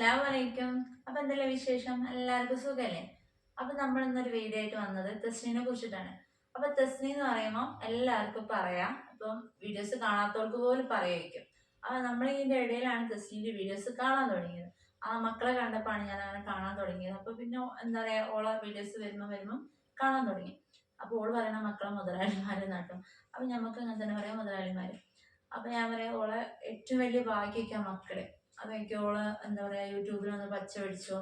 അസ്ലാം വലൈക്കും അപ്പൊ എന്തെല്ലാം വിശേഷം? എല്ലാവർക്കും സുഖല്ലേ? അപ്പൊ നമ്മൾ ഇന്നൊരു വീഡിയോ ആയിട്ട് വന്നത് തെസ്നിനെ കുറിച്ചിട്ടാണ്. അപ്പൊ തെസ്നി എന്ന് പറയുമ്പോൾ എല്ലാവർക്കും പറയാം. ഇപ്പം വീഡിയോസ് കാണാത്തവർക്ക് പോലും പറയുമായിരിക്കും അപ്പൊ നമ്മൾ ഇതിന്റെ ഇടയിലാണ് തെസ്നിന്റെ വീഡിയോസ് കാണാൻ തുടങ്ങിയത്. ആ മക്കളെ കണ്ടപ്പോൾ ഞാൻ അങ്ങനെ കാണാൻ തുടങ്ങിയത്. അപ്പൊ പിന്നെ എന്താ പറയാ ഓള വീഡിയോസ് വരുമ്പോൾ വരുമ്പോൾ കാണാൻ തുടങ്ങി. അപ്പൊ ഓൾ പറയണ മക്കളെ മുതലാളിമാരെ നാട്ടും അപ്പൊ ഞമ്മക്ക് അങ്ങനെ തന്നെ പറയാം മുതലാളിമാര്. അപ്പൊ ഞാൻ പറയാം ഓളെ ഏറ്റവും വലിയ ഭാഗ്യമൊക്കെ മക്കൾ. അതൊക്കെ ഓൾ എന്താ പറയാ യൂട്യൂബിൽ ഒന്ന് പച്ച പിടിച്ചോ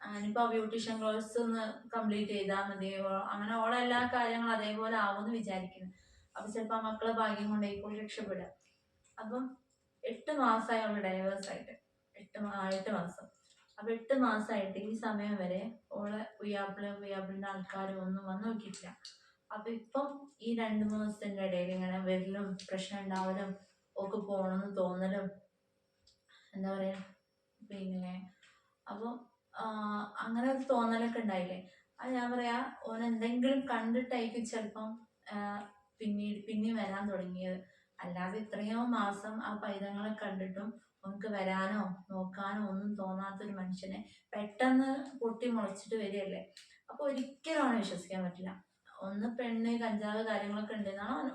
ഇനിയിപ്പോ ബ്യൂട്ടീഷ്യൻ കോഴ്സ് ഒന്ന് കംപ്ലീറ്റ് ചെയ്താൽ മതി. അങ്ങനെ ഓളെ എല്ലാ കാര്യങ്ങളും അതേപോലെ ആവുമെന്ന് വിചാരിക്കുന്നു. അപ്പൊ ചിലപ്പോ ആ മക്കളെ ഭാഗ്യം കൊണ്ടായിക്കോൾ രക്ഷപ്പെടുക. അപ്പം എട്ട് മാസമായി അവൾ ഡൈവേഴ്സ് ആയിട്ട്. എട്ട് എട്ട് മാസം. അപ്പൊ എട്ട് മാസമായിട്ട് ഈ സമയം വരെ ഓളെ ഉയ്യാപ്പിൾ ഉയ്യാപ്പിളിന്റെ ആൾക്കാരും ഒന്നും വന്ന് നോക്കിയിട്ടില്ല. അപ്പൊ ഇപ്പം ഈ രണ്ട് മൂന്ന് ദിവസത്തിന്റെ ഇടയിൽ ഇങ്ങനെ വരലും പ്രശ്നം ഉണ്ടാവലും ഒക്കെ പോകണമെന്ന് തോന്നലും എന്താ പറയാ പിന്നെ അപ്പോൾ അങ്ങനെ ഒരു തോന്നലൊക്കെ ഉണ്ടായില്ലേ? അത് ഞാൻ പറയാ ഓൻ എന്തെങ്കിലും കണ്ടിട്ടായിരിക്കും ചിലപ്പം പിന്നീട് പിന്നെ വരാൻ തുടങ്ങിയത്. അല്ലാതെ ഇത്രയോ മാസം ആ പൈതങ്ങളെ കണ്ടിട്ടും നമുക്ക് വരാനോ നോക്കാനോ ഒന്നും തോന്നാത്തൊരു മനുഷ്യനെ പെട്ടെന്ന് പൊട്ടി മുളച്ചിട്ട് വരികയല്ലേ? അപ്പൊ ഒരിക്കലും അവനെ വിശ്വസിക്കാൻ പറ്റില്ല. ഒന്ന് പെണ്ണ് കഞ്ചാവ് കാര്യങ്ങളൊക്കെ ഉണ്ടെന്നാണ്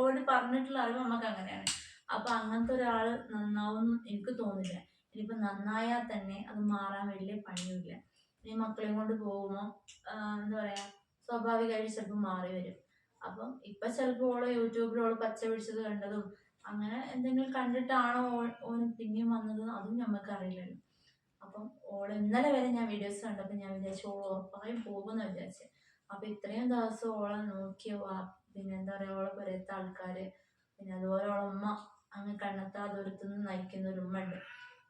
ഓടി പറഞ്ഞിട്ടുള്ള അറിവ് നമുക്ക് അങ്ങനെയാണ്. അപ്പൊ അങ്ങനത്തെ ഒരാൾ നന്നാവും എനിക്ക് തോന്നില്ല ഇനിയിപ്പോ നന്നായാൽ തന്നെ അത് മാറാൻ വലിയ പണിയുമില്ല. ഇനി മക്കളെയും കൊണ്ട് പോകുമ്പോൾ എന്താ പറയാ സ്വാഭാവികമായിട്ട് ചിലപ്പോൾ മാറി വരും. അപ്പം ഇപ്പൊ ചിലപ്പോൾ ഓൾ യൂട്യൂബിൽ ഓൾ പച്ച പിടിച്ചത് കണ്ടതും അങ്ങനെ എന്തെങ്കിലും കണ്ടിട്ടാണോ ഓൻ പിന്നെയും വന്നത് അതും നമുക്ക് അറിയില്ലല്ലോ. അപ്പം ഓൾ ഇന്നലെ വരെ ഞാൻ വീഡിയോസ് കണ്ടപ്പോൾ ഞാൻ വിചാരിച്ചു ഓൾ ഉറപ്പായും പോകുമെന്ന് വിചാരിച്ചു. അപ്പൊ ഇത്രയും ദിവസം ഓളെ നോക്കിയ പിന്നെ എന്താ പറയാ ഓളെ പുരത്തെ ആൾക്കാര് പിന്നെ അതുപോലെ ഓളെ ഉമ്മ അങ്ങ് ദൂരത്തു നിന്ന് നയിക്കുന്ന ഒരു ഉമ്മ ഉണ്ട്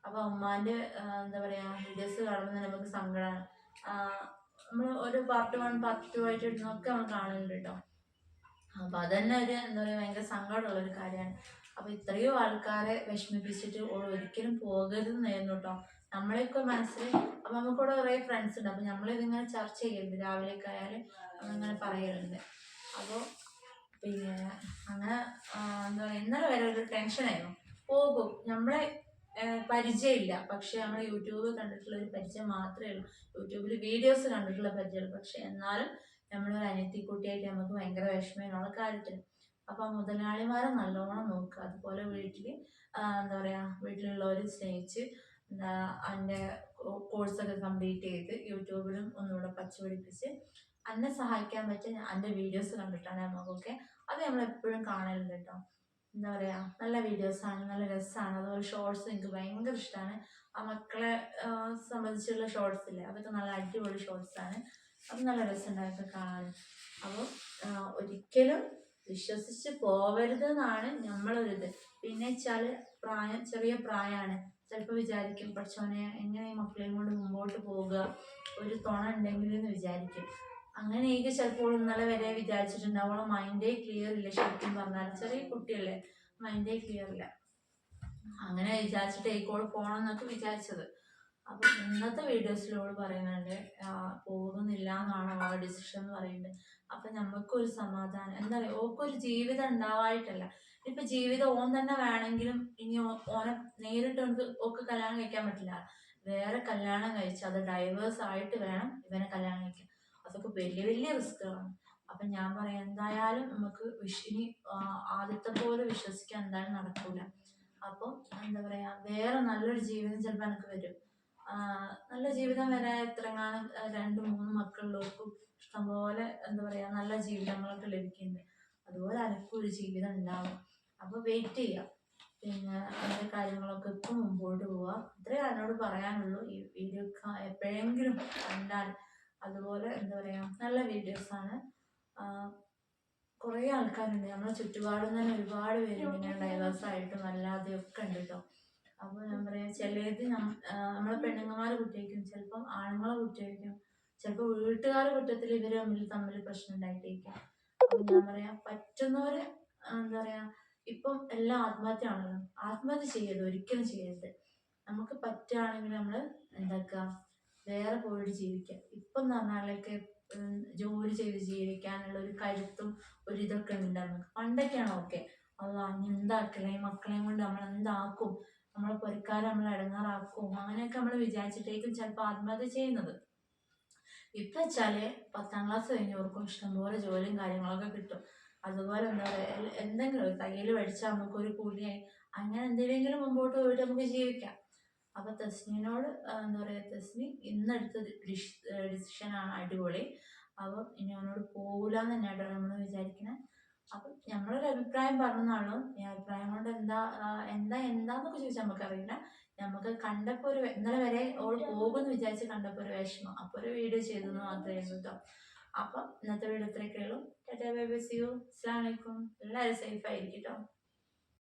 അപ്പൊ ഉമ്മാന്റെ എന്താ പറയാ വീഡിയോസ് കാണുമ്പോൾ നമുക്ക് സങ്കടമാണ് നമ്മൾ ഒരു പാർട്ട് വൺ പാർട്ട് ടു ആയിട്ട് ഇടുന്നൊക്കെ നമ്മൾ കാണുന്നുണ്ട് കേട്ടോ. അപ്പൊ അതന്നെ ഒരു എന്താ പറയാ ഭയങ്കര സങ്കടമുള്ള ഒരു കാര്യമാണ്. അപ്പൊ ഇത്രയോ ആൾക്കാരെ വിഷമിപ്പിച്ചിട്ട് ഒരിക്കലും പോകരുതെന്നായിരുന്നു കേട്ടോ. നമ്മളെയൊക്കെ മനസ്സിൽ അപ്പൊ നമുക്കിവിടെ കുറെ ഫ്രണ്ട്സ് ഉണ്ട്. അപ്പൊ നമ്മളിതിങ്ങനെ ചർച്ച ചെയ്യലുണ്ട് രാവിലെയൊക്കെ ആയാലും അങ്ങനെ പറയലുണ്ട് അപ്പോൾ പിന്നെ അങ്ങനെ എന്താ പറയാ ഇന്നലെ വരെ ഒരു ടെൻഷനായിരുന്നു പോകും. നമ്മളെ പരിചയമില്ല. പക്ഷെ നമ്മൾ യൂട്യൂബ് കണ്ടിട്ടുള്ള ഒരു പരിചയം മാത്രമേ ഉള്ളൂ. യൂട്യൂബിൽ വീഡിയോസ് കണ്ടിട്ടുള്ള പരിചയമുള്ളൂ. പക്ഷെ എന്നാലും നമ്മളൊരു അനിയത്തിക്കുട്ടിയായിട്ട് നമുക്ക് ഭയങ്കര വിഷമമുള്ള കാര്യത്തിൽ അപ്പൊ ആ മുതലാളിമാരെ നല്ലോണം നോക്കുക. അതുപോലെ വീട്ടിൽ എന്താ പറയാ വീട്ടിലുള്ളവരെ സ്നേഹിച്ച് എന്താ എന്റെ കോഴ്സൊക്കെ കംപ്ലീറ്റ് ചെയ്ത് യൂട്യൂബിലും ഒന്നുകൂടെ പച്ച പിടിപ്പിച്ച് അന്നെ സഹായിക്കാൻ പറ്റിയ എന്റെ വീഡിയോസ് കണ്ടിട്ടാണ് നമുക്കൊക്കെ അത് നമ്മൾ എപ്പോഴും കാണലുണ്ട് കേട്ടോ. എന്താ പറയാ നല്ല വീഡിയോസ് ആണ് നല്ല രസമാണ് അതുപോലെ ഷോർട്സ് എനിക്ക് ഭയങ്കര ഇഷ്ടമാണ് ആ മക്കളെ സംബന്ധിച്ചുള്ള ഷോർട്സ് ഇല്ലേ അതൊക്കെ നല്ല അടിപൊളി ഷോർട്സ് ആണ്. അത് നല്ല രസമുണ്ടായിട്ട് കാണാൻ. അപ്പോൾ ഒരിക്കലും വിശ്വസിച്ച് പോവരുത് എന്നാണ് നമ്മളൊരിത് പിന്നെ വെച്ചാൽ പ്രായം ചെറിയ പ്രായമാണ് ചിലപ്പോൾ വിചാരിക്കും പഠിച്ചവനെ എങ്ങനെ മക്കളെയും കൊണ്ട് മുമ്പോട്ട് പോവുക? ഒരു തുണ ഉണ്ടെങ്കിൽ എന്ന് വിചാരിക്കും. അങ്ങനെയൊക്കെ ചിലപ്പോൾ ഇന്നലെ വരെ വിചാരിച്ചിട്ടുണ്ടാവും അവളെ മൈൻഡേ ക്ലിയർ ഇല്ല ശരിക്കും പറഞ്ഞാൽ. ചെറിയ കുട്ടിയല്ലേ മൈൻഡേ ക്ലിയർ ഇല്ല. അങ്ങനെ വിചാരിച്ചിട്ട് ഏക്കോൾ പോകണം എന്നൊക്കെ വിചാരിച്ചത്. അപ്പൊ ഇന്നത്തെ വീഡിയോസിലോട് പറയുന്നുണ്ട് പോകുന്നില്ല എന്നാണ് ആ ഡിസിഷൻ എന്ന് പറയുന്നത്. അപ്പൊ നമുക്കൊരു സമാധാനം എന്താ പറയുക ഓക്കൊരു ജീവിതം ഉണ്ടാവായിട്ടല്ല. ഇപ്പൊ ജീവിതം ഓൻ തന്നെ വേണമെങ്കിലും ഇനി ഓനെ നേരിട്ട് ഓനക്ക് ഒക്കെ കല്യാണം കഴിക്കാൻ പറ്റില്ല. വേറെ കല്യാണം കഴിച്ച് അത് ഡൈവേഴ്സ് ആയിട്ട് വേണം ഇവനെ കല്യാണം കഴിക്കാൻ. അതൊക്കെ വലിയ വലിയ റിസ്കുകളാണ് അപ്പൊ ഞാൻ പറയാം എന്തായാലും നമുക്ക് വിഷിനി ആദ്യത്തെ പോലെ വിശ്വസിക്കാൻ എന്തായാലും നടക്കൂല. അപ്പം എന്താ പറയാ വേറെ നല്ലൊരു ജീവിതം ചിലപ്പോൾ എനിക്ക് വരും. നല്ല ജീവിതം വരാൻ എത്രങ്ങാനും രണ്ട് മൂന്ന് മക്കളുള്ളവർക്കും ഇഷ്ടംപോലെ എന്താ പറയാ നല്ല ജീവിതങ്ങളൊക്കെ ലഭിക്കുന്നുണ്ട്. അതുപോലെ എനിക്കും ഒരു ജീവിതം ഉണ്ടാവും. അപ്പൊ വെയിറ്റ് ചെയ്യാം. പിന്നെ അതിന്റെ കാര്യങ്ങളൊക്കെ ഇപ്പം മുമ്പോട്ട് പോവാ. ഇത്രേ എന്നോട് പറയാനുള്ളൂ. ഈ വീഡിയോ എപ്പോഴെങ്കിലും കണ്ടാൽ അതുപോലെ എന്താ പറയാ നല്ല വീഡിയോസാണ് കുറേ ആൾക്കാരുണ്ട്. നമ്മളെ ചുറ്റുപാടും തന്നെ ഒരുപാട് പേരുണ്ട്. ഇങ്ങനെ ഡൈവേഴ്സ് ആയിട്ടും അല്ലാതെയും ഒക്കെ ഉണ്ട് കേട്ടോ അപ്പോൾ ഞാൻ പറയാ ചിലത് നമ്മളെ പെണ്ണുങ്ങന്മാരെ കുട്ടിയായിരിക്കും ചിലപ്പം ആണുങ്ങളെ കുട്ടിയായിരിക്കും. ചിലപ്പോൾ വീട്ടുകാർ കുറ്റത്തിൽ ഇവർ തമ്മിൽ തമ്മിൽ പ്രശ്നം ഉണ്ടായിട്ടേക്കും. അപ്പൊ ഞാൻ പറയാ പറ്റുന്നവര് എന്താ പറയാ ഇപ്പം എല്ലാം ആത്മഹത്യ ആണല്ലോ. ആത്മഹത്യ ചെയ്യരുത്. ഒരിക്കലും ചെയ്യരുത്. നമുക്ക് പറ്റുകയാണെങ്കിൽ നമ്മൾ എന്താക്കുക വേറെ പോയിട്ട് ജീവിക്കാം. ഇപ്പം എന്ന് പറഞ്ഞാലൊക്കെ ജോലി ചെയ്ത് ജീവിക്കാനുള്ള ഒരു കരുത്തും ഒരു ഇതൊക്കെ ഉണ്ട് നമുക്ക്. പണ്ടൊക്കെയാണ് ഓക്കെ. അല്ല ഇനി എന്താക്കില്ല മക്കളെയും കൊണ്ട് നമ്മൾ എന്താക്കും? നമ്മളെ പൊരിക്കാരം നമ്മൾ ഇടങ്ങാറാക്കും. അങ്ങനെയൊക്കെ നമ്മൾ വിചാരിച്ചിട്ടേക്കും ചിലപ്പോൾ ആത്മഹത്യ ചെയ്യുന്നത്. ഇപ്പൊ വെച്ചാൽ പത്താം ക്ലാസ് കഴിഞ്ഞവർക്കും ഇഷ്ടംപോലെ ജോലിയും കാര്യങ്ങളൊക്കെ കിട്ടും. അതുപോലെ എന്താ പറയുക എന്തെങ്കിലും തയ്യൽ പഠിച്ചാൽ നമുക്കൊരു കൂലിയായി. അങ്ങനെ എന്തെങ്കിലും മുമ്പോട്ട് പോയിട്ട് നമുക്ക് ജീവിക്കാം. അപ്പൊ തസ്നീനോട് എന്താ പറയാ തസ്നി ഇന്നെടുത്ത ഡിസിഷനാണ് അടിപൊളി. അപ്പം ഇനി അവനോട് പോകൂലെന്ന് തന്നെയാട്ടോ നമ്മൾ വിചാരിക്കണേ. അപ്പം ഞങ്ങളൊരു അഭിപ്രായം പറഞ്ഞാണല്ലോ ഈ അഭിപ്രായം കൊണ്ട് എന്താ എന്താ എന്താന്നൊക്കെ ചോദിച്ചാൽ നമുക്കറിയില്ല. നമുക്ക് കണ്ടപ്പോ ഒരു ഇന്നലെ വരെ ഓൾ പോകുമെന്ന് വിചാരിച്ച് കണ്ടപ്പോ ഒരു വിഷമം. അപ്പൊ ഒരു വീഡിയോ ചെയ്തു മാത്രമേ കേട്ടോ അപ്പം ഇന്നത്തെ വീഡിയോ ഇത്രയൊക്കെ ഉള്ളൂ. ടാറ്റാ ബൈ ബൈ അസ്സാം വലൈക്കും എല്ലാവരും സേഫ് ആയിരിക്കും കേട്ടോ